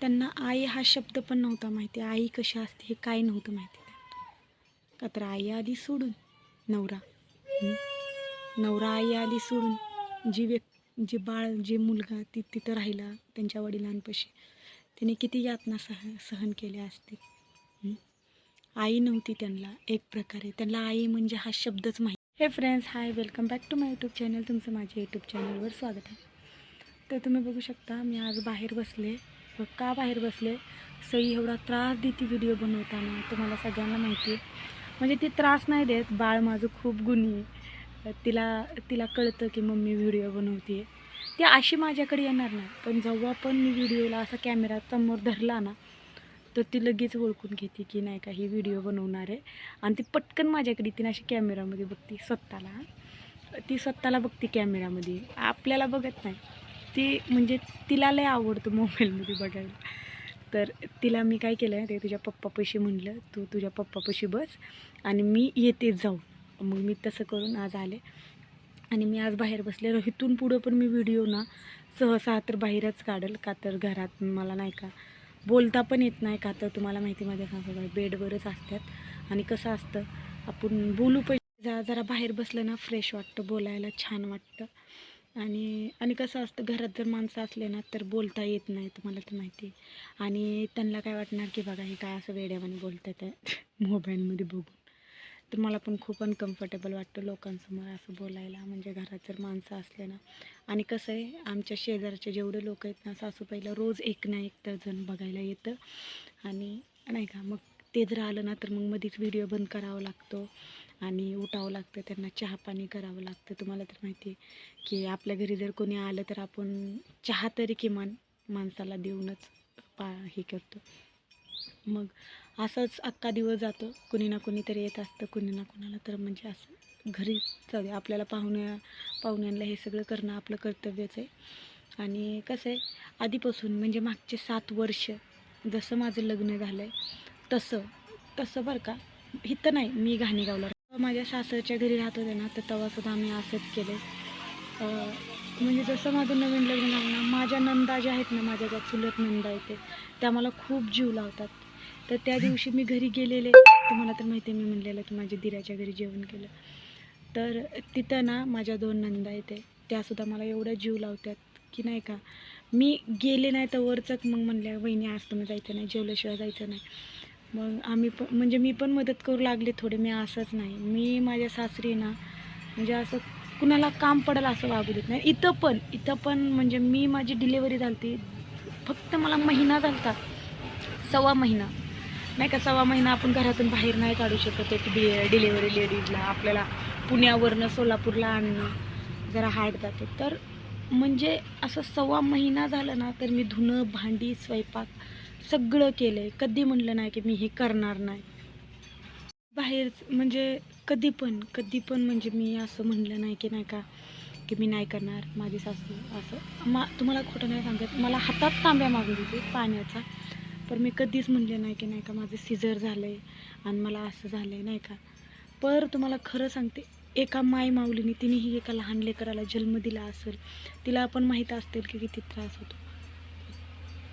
त्यांना आई हा शब्द पण नव्हता माहिती. आई कशी असते हे काय नव्हतं माहिती का तर आई आली सोडून नवरा. नवरा आई आली सोडून जी व्यक् जे बाळ जे मुलगा ती तिथं राहिला त्यांच्या वडिलांपाशी तिने किती यातना सह सहन केल्या असतील आई नव्हती त्यांना एक प्रकारे. त्यांना आई म्हणजे हा शब्दच माहिती. हे friends hi welcome back to my YouTube channel तुमचं माझ्या यूट्यूब चॅनलवर स्वागत आहे. तर तुम्ही बघू शकता मी आज बाहेर बसले. का बाहेर बसले? सई एवढा त्रास देते व्हिडिओ बनवताना तुम्हाला सगळ्यांना माहिती आहे. म्हणजे ती त्रास नाही देत बाळ माझं खूप गुणी आहे. तिला तिला कळतं की मम्मी व्हिडिओ बनवते ती अशी माझ्याकडे येणार नाही. पण जेव्हा पण मी व्हिडिओला असा कॅमेरा समोर धरला ना तर ती लगेच ओळखून घेते की नाही का ही व्हिडिओ बनवणार आहे. आणि ती पटकन माझ्याकडे तिने अशी कॅमेरामध्ये बघते स्वतःला. ती स्वतःला बघते कॅमेरामध्ये आपल्याला बघत नाही. ती म्हणजे तिला लय आवडतं मोबाईलमध्ये बघायला. तर तिला मी काय केलं ते तुझ्या पप्पापाशी म्हणलं तू तुझ्या पप्पापाशी बस आणि मी येते जाऊ. मग मी तसं करून आज आले. आणि मी आज बाहेर बसले. रोहितून पुढं पण मी व्हिडिओ ना सहसा तर बाहेरच काढेल. का तर घरात मला नाही का बोलता पण येत नाही. का तर तुम्हाला माहिती माझ्या सासूबाई बेडवरच असतात. आणि कसं असतं आपण बोलू पण जरा जरा बाहेर बसलं ना फ्रेश वाटतं बोलायला छान वाटतं. आणि आणि कसं असतं घरात जर माणसं असले ना तर बोलता येत नाही तुम्हाला तर माहिती आहे. आणि त्यांना काय वाटणार की बघा हे काय असं वेड्यावाने बोलतात आहे मोबाईलमध्ये बघून. तर मला पण खूप अनकम्फर्टेबल वाटतं लोकांसमोर असं बोलायला. म्हणजे घरात जर माणसं असले ना. आणि कसं आहे आमच्या शेजारचे जेवढे लोक आहेत ना सासूबाईला रोज एक ना एक तर जण बघायला येतं. आणि नाही का मग ते जर आलं ना तर मग मध्येच व्हिडिओ बंद करावा लागतो. आणि उठावं लागतं त्यांना चहा पाणी करावं लागतं. तुम्हाला तर माहिती आहे की आपल्या घरी जर कोणी आलं तर आपण चहा तरी किमान माणसाला देऊनच पा हे करतो. मग असंच अख्खा दिवस जातो. कुणी ना कुणीतरी येत असतं कुणी ना कुणाला तर म्हणजे असं घरी जाऊ दे. आपल्याला पाहुण्या पाहुण्यांना हे सगळं करणं आपलं कर्तव्यच आहे. आणि कसं आहे आधीपासून म्हणजे मागचे सात वर्ष जसं माझं लग्न झालं आहे तसं तसं बरं का. इथं नाही मी घाणेगावला राहते. माझ्या सासरच्या घरी राहत होते ना तर तेव्हासुद्धा आम्ही असंच केले. म्हणजे जसं माझं नवीन लग्न झालं ना माझ्या नंदा ज्या आहेत ना माझ्या ज्या चुलत नंदा येते त्या मला खूप जीव लावतात. तर त्या दिवशी मी घरी गेलेले. तुम्हाला तर माहिती आहे मी म्हणलेलं की माझ्या दिराच्या घरी जेवण केलं. तर तिथं ना माझ्या दोन नंदा येते त्यासुद्धा मला एवढा जीव लावतात की नाही का मी गेले नाही तर वरचंच मग म्हणल्या वहिनी आज तुम्ही जायचं नाही जेवल्याशिवाय जायचं नाही. मग आम्ही पण म्हणजे मी पण मदत करू लागले थोडे मी असंच नाही. मी माझ्या सासरी ना म्हणजे असं कुणाला काम पडेल असं वागू देत नाही. इथं पण इथं पण म्हणजे मी माझी डिलेवरी झाली फक्त मला महिना झाला सव्वा महिना. नाही का सव्वा महिना आपण घरातून बाहेर नाही काढू शकत एक डि डिलेवरी लेडीजला आपल्याला पुण्यावरनं सोलापूरला आणणं जरा हार्ड जाते. तर म्हणजे असं सव्वा महिना झालं ना तर मी धुणं भांडी स्वयंपाक सगळं केलं आहे कधी म्हणलं नाही की मी हे करणार नाही. बाहेर म्हणजे कधी पण कधी पण म्हणजे मी असं म्हणलं नाही की नाही का की मी नाही करणार माझी सासू असं. मा तुम्हाला खोटं नाही सांगत. मला हातात तांब्या मागून होती पाण्याचा. पण मी कधीच म्हणले नाही की नाही का माझं सिझर झालं आहे आणि मला असं झालं आहे नाही का. पर तुम्हाला खरं सांगते एका माय माऊलीने तिनेही एका लहान लेकराला जन्म दिला असेल तिला आपण माहीत असतील की किती त्रास होतो.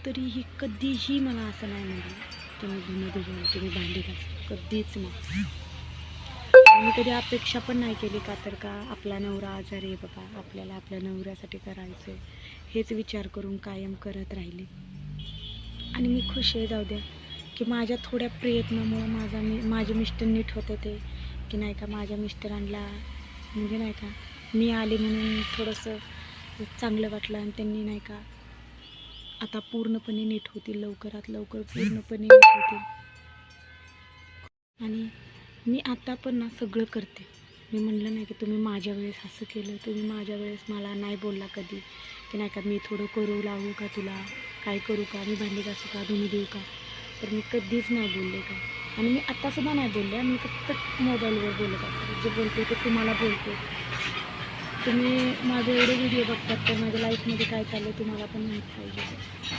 तरीही कधीही मला असं नाही म्हणलं तुम्ही धुणं धुवून तुम्ही भांडी घास. कधीच नाही. मी कधी अपेक्षा पण नाही केली का तर का आपला नवरा आजारी आहे बाबा आपल्याला आपल्या नवऱ्यासाठी करायचं आहे हेच विचार करून कायम करत राहिले. आणि मी खुश आहे जाऊ द्या की माझ्या थोड्या प्रयत्नामुळं माझा मी माझे मिस्टर नीट होते ते की नाही का माझ्या मिस्टरांना म्हणजे नाही का मी आले म्हणून थोडंसं चांगलं वाटलं आणि त्यांनी नाही का आता पूर्णपणे नीट होतील लवकरात लवकर पूर्णपणे नीट होतील. आणि मी आता पण ना सगळं करते. मी म्हणलं नाही की तुम्ही माझ्या वेळेस असं केलं तुम्ही माझ्या वेळेस मला नाही बोलला कधी. की नाही का मी थोडं करू लावू का तुला? काय करू का? मी भांडी घासू का? धुणी देऊ का? तर मी कधीच नाही बोलले का आणि मी आत्तासुद्धा नाही बोलले मी फक्त मोबाईलवर बोलत असते जे बोलते ते तुम्हाला बोलते. तुम्ही माझे एवढे व्हिडिओ बघतात तर माझ्या लाईफमध्ये काय चाललं आहे तुम्हाला पण माहीत पाहिजे.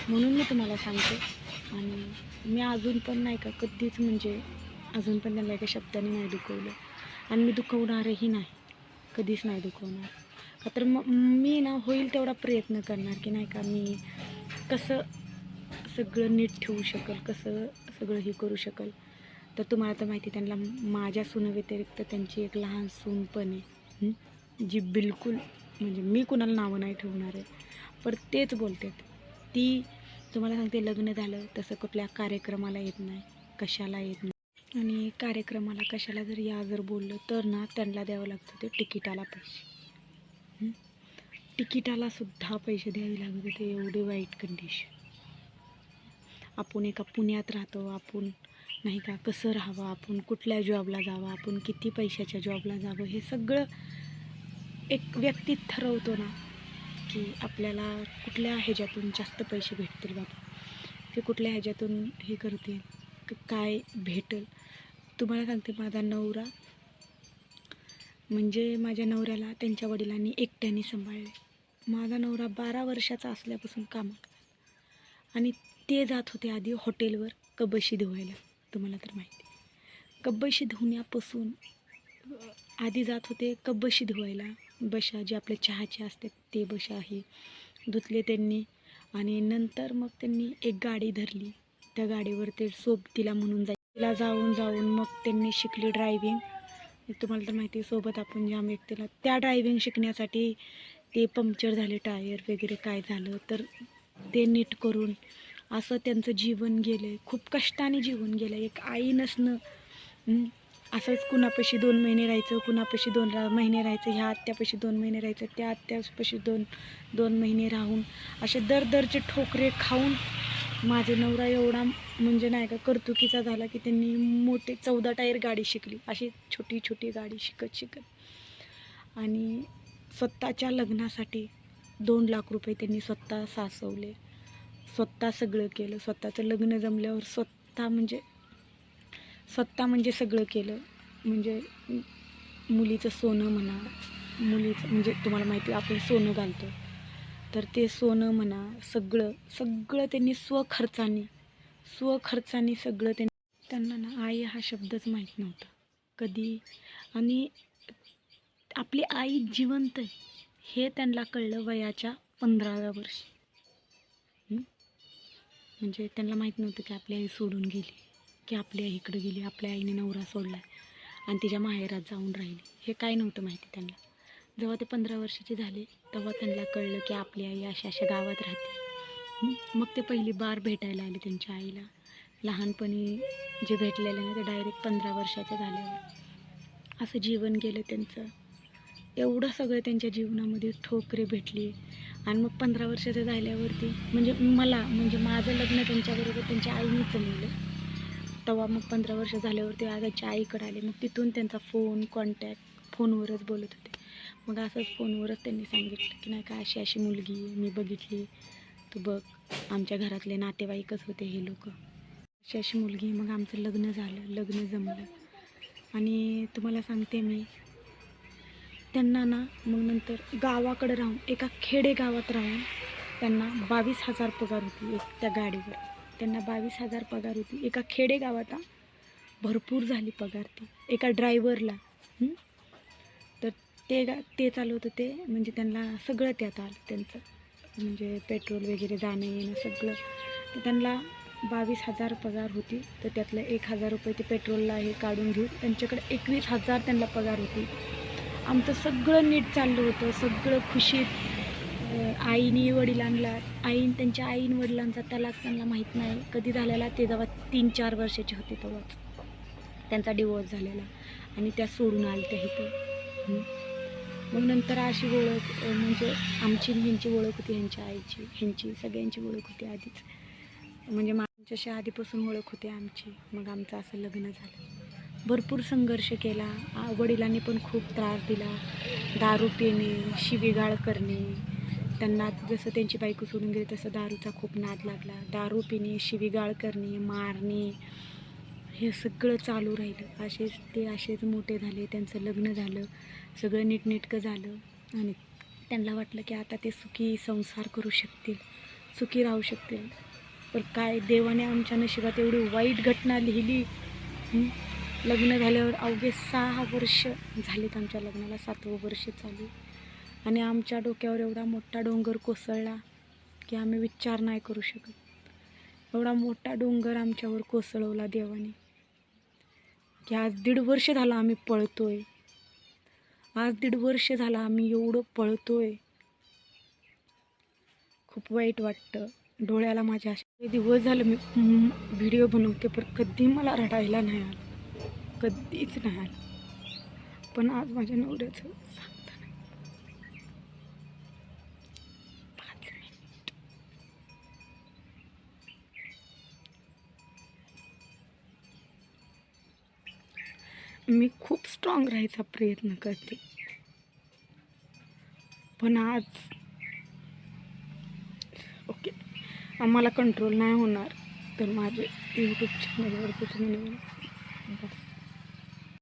म्हणून मी तुम्हाला सांगते. आणि मी अजून पण नाही का कधीच म्हणजे अजून पण त्यांना एका शब्दाने नाही दुखवलं. आणि मी दुखवणारही नाही. कधीच नाही दुखवणार. का तर मग मी ना होईल तेवढा प्रयत्न करणार की नाही का मी कसं सगळं नीट ठेवू शकेल कसं सगळं हे करू शकेल. तर तुम्हाला तर माहिती आहे, त्यांना माझ्या सुनाव्यतिरिक्त त्यांची एक लहान सून पण आहे. जी बिलकुल म्हणजे मी कुणाला नावं नाही ठेवणार आहे पण तेच बोलतात. ती तुम्हाला सांगते लग्न झालं तसं कुठल्या कार्यक्रमाला येत नाही कशाला येत नाही. आणि कार्यक्रमाला कशाला जर या जर बोललं तर ना त्यांना द्यावं लागतं ते तिकिटाला पैसे. तिकिटाला सुद्धा पैसे द्यावे लागत होते एवढी वाईट कंडिशन आपण एका पुण्यात राहतो आपण नाही का कसं राहावं आपण कुठल्या जॉबला जावं आपण किती पैशाच्या जॉबला जावं हे सगळं एक व्यक्ती ठरवतो ना की आपल्याला कुठल्या ह्याच्यातून जास्त पैसे भेटतील बाबा? ते कुठल्या ह्याच्यातून हे करतील? की काय भेटेल? तुम्हाला सांगते माझा नवरा म्हणजे माझ्या नवऱ्याला त्यांच्या वडिलांनी एकट्याने सांभाळले. माझा नवरा बारा वर्षाचा असल्यापासून कामात आणि ते जात होते आधी हॉटेलवर कबशी धुवायला. तुम्हाला तर माहिती. आहे. कबशी धुण्यापासून आधी जात होते कबशी धुवायला. बशा जे आपल्या चहाचे असतात ते बशा आहे. धुतले त्यांनी आणि नंतर मग त्यांनी एक गाडी धरली. त्या गाडीवर ते सोबतीला म्हणून जाय तिला जाऊन जाऊन मग त्यांनी शिकली ड्रायव्हिंग तुम्हाला तर माहिती आहे, सोबत आपण ज्या व्यक्तीला त्या ड्रायव्हिंग शिकण्यासाठी ते पंक्चर झाले टायर वगैरे काय झालं तर ते नीट करून असं त्यांचं जीवन गेलं खूप कष्टाने जीवन गेलं एक आई नसणं असंच कुणापाशी दोन महिने राहायचं कुणापाशी दोन रा महिने राहायचं ह्या आत्यापाशी दोन महिने राहायचं त्या आत्यापाशी दोन दोन महिने राहून असे दर दरचे ठोकरे खाऊन माझे नवरा एवढा म्हणजे नाही का कर्तुकीचा झाला की त्यांनी मोठे चौदा टायर गाडी शिकली. अशी छोटी छोटी गाडी शिकत शिकत. आणि स्वतःच्या लग्नासाठी दोन लाख रुपये त्यांनी स्वतः साचवले स्वतः सगळं केलं. स्वतःचं लग्न जमल्यावर स्वतः म्हणजे स्वतः म्हणजे सगळं केलं. म्हणजे मुलीचं सोनं म्हणा मुलीचं म्हणजे तुम्हाला माहिती आपण सोनं घालतो. तर ते सोनं म्हणा सगळं सगळं त्यांनी स्वखर्चाने स्वखर्चाने सगळं त्यांनी त्यांना ना आई हा शब्दच माहीत नव्हता. कधी? आणि आपली आई जिवंत आहे हे त्यांना कळलं वयाच्या पंधराव्या वर्षी. म्हणजे त्यांना माहीत नव्हतं की आपली आई सोडून गेली. की आपली आई इकडं गेली आपल्या आईने नवरा सोडला आणि तिच्या माहेरात जाऊन राहिली. हे काय नव्हतं माहिती त्यांना. जेव्हा ते पंधरा वर्षाचे झाले तेव्हा त्यांना कळलं की आपली आई अशा अशा गावात राहते. मग ते पहिली बार भेटायला आले त्यांच्या आईला. लहानपणी जे भेटलेलं ना ते डायरेक्ट पंधरा वर्षाचं झाल्यावर. असं जीवन गेलं त्यांचं. एवढं सगळं त्यांच्या जीवनामध्ये ठोकरे भेटली. आणि मग पंधरा वर्षाचं झाल्यावरती म्हणजे मला म्हणजे माझं लग्न त्यांच्याबरोबर त्यांच्या आईनेच जमवलं तेव्हा मग पंधरा वर्ष झाल्यावरती आगाच्या आईकडे आले. मग तिथून त्यांचा फोन कॉन्टॅक्ट फोनवरच बोलत होते. मग असंच फोनवरच त्यांनी सांगितलं की नाही का अशी अशी मुलगी मी बघितली. तू बघ आमच्या घरातले नातेवाईकच होते हे लोक. अशी अशी मुलगी मग आमचं लग्न झालं. लग्न जमलं. आणि तुम्हाला सांगते मी त्यांना ना मग नंतर गावाकडे राहून एका खेडे गावात राहून त्यांना बावीस हजार पगार होती एक त्या गाडीवर. त्यांना बावीस हजार पगार होती. एका खेडेगावात भरपूर झाली पगार ती. एका ड्रायव्हरला तर ते गा ते चालवत होते म्हणजे त्यांना सगळं त्यात आलं त्यांचं. म्हणजे पेट्रोल वगैरे जाणं येणं सगळं. तर त्यांना बावीस हजार पगार होती. तर त्यातलं एक हजार रुपये ते पेट्रोलला हे काढून घेऊन त्यांच्याकडे एकवीस हजार त्यांना पगार होती. आमचं सगळं नीट चाललं होतं. सगळं खुशीत आईने वडिलांना आईन त्यांच्या आईन वडिलांचा तलाक त्यांना माहीत नाही. कधी झालेला ते जेव्हा तीन चार वर्षाचे होते तेव्हाच. त्यांचा डिवोर्स झालेला. आणि त्या सोडून आल्या त्या इथं मग नंतर अशी ओळख म्हणजे आमची ह्यांची ओळख होती ह्यांच्या आईची ह्यांची सगळ्यांची ओळख होती आधीच. म्हणजे माझ्याशी आधीपासून ओळख होती आमची. मग आमचं असं लग्न झालं. भरपूर संघर्ष केला. वडिलांनी पण खूप त्रास दिला. दारू पिणे शिवीगाळ करणे त्यांना जसं त्यांची बायको सोडून गेली तसं दारूचा खूप नाद लागला. दारू पिणे शिवीगाळ करणे मारणे हे सगळं चालू राहिलं. असेच ते असेच मोठे झाले त्यांचं लग्न झालं सगळं नीटनेटकं झालं आणि त्यांना वाटलं की आता ते सुखी संसार करू शकतील सुखी राहू शकतील. पण काय देवाने आमच्या नशिबात एवढी वाईट घटना लिहिली? लग्न झाल्यावर अवघे सहा वर्ष झालेत आमच्या लग्नाला सातवं वर्ष चालू. आणि आमच्या डोक्यावर एवढा मोठा डोंगर कोसळला की आम्ही विचार नाही करू शकत. एवढा मोठा डोंगर आमच्यावर कोसळवला देवाने. की आज दीड वर्ष झालं आम्ही पळतोय. आज दीड वर्ष झालं आम्ही एवढं पळतोय. खूप वाईट वाटतं. डोळ्याला माझ्या असे दिवस झालं मी व्हिडिओ बनवते पण कधी मला रडायला नाही आलं. कधीच नाही आलं. पण आज माझ्या नवऱ्याचं सांगता नाही पाच मिनिट मी खूप स्ट्रॉंग राहायचा प्रयत्न करते. पण आज ओके. आम्हाला कंट्रोल नाही होणार. तर माझे यूट्यूब चॅनलवरती तुम्ही